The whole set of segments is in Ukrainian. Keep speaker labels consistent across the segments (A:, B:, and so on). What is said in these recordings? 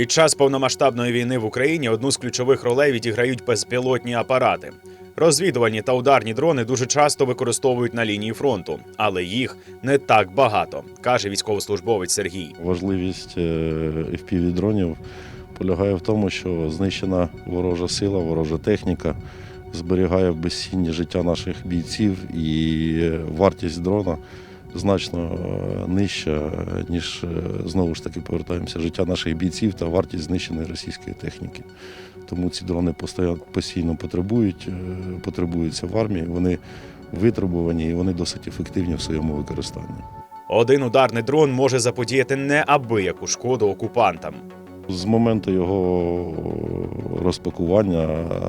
A: Під час повномасштабної війни в Україні одну з ключових ролей відіграють безпілотні апарати. Розвідувальні та ударні дрони дуже часто використовують на лінії фронту, але їх не так багато, каже військовослужбовець Сергій.
B: Важливість е, FPV-дронів полягає в тому, що знищена ворожа сила, ворожа техніка зберігає в безцінні життя наших бійців, і вартість дрона значно е, нижча, ніж е, знову ж таки повертаємося життя наших бійців та вартість знищеної російської техніки. Тому ці дрони постійно потребують, е, потребуються в армії. Вони витребувані і вони досить ефективні в своєму використанні.
A: Один ударний дрон може заподіяти неабияку шкоду окупантам.
B: З моменту його розпакування,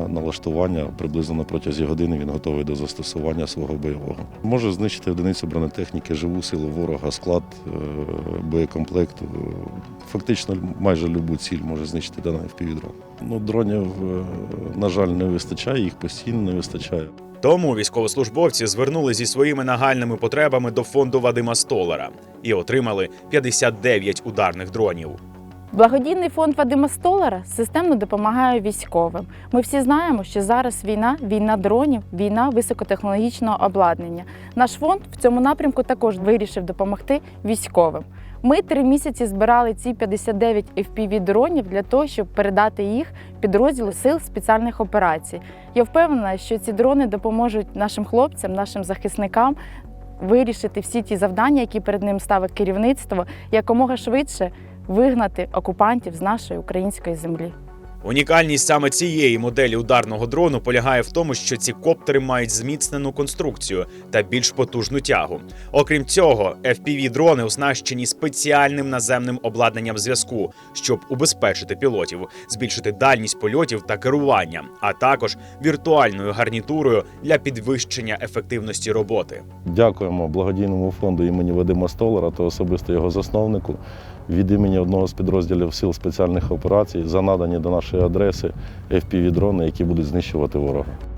B: налаштування приблизно на протязі години він готовий до застосування свого бойового. Може знищити одиницю бронетехніки, живу силу ворога, склад е, боєкомплекту. Фактично майже любу ціль може знищити даний впівдрон. Ну, дронів, е, на жаль, не вистачає, їх постійно не вистачає.
A: Тому військовослужбовці звернули зі своїми нагальними потребами до фонду Вадима Столара і отримали 59 ударних дронів.
C: Благодійний фонд Вадима Столара системно допомагає військовим. Ми всі знаємо, що зараз війна, війна дронів, війна високотехнологічного обладнання. Наш фонд в цьому напрямку також вирішив допомогти військовим. Ми три місяці збирали ці 59 fpv дронів для того, щоб передати їх підрозділу сил спеціальних операцій. Я впевнена, що ці дрони допоможуть нашим хлопцям, нашим захисникам вирішити всі ті завдання, які перед ним ставить керівництво, якомога швидше вигнати окупантів з нашої української землі.
A: Унікальність саме цієї моделі ударного дрону полягає в тому, що ці коптери мають зміцнену конструкцію та більш потужну тягу. Окрім цього, FPV-дрони оснащені спеціальним наземним обладнанням зв'язку, щоб убезпечити пілотів, збільшити дальність польотів та керування, а також віртуальною гарнітурою для підвищення ефективності роботи.
B: Дякуємо благодійному фонду імені Вадима Столара та особисто його засновнику від імені одного з підрозділів сил спеціальних операцій за надані до нашої адреси FPV-дрони, які будуть знищувати ворога.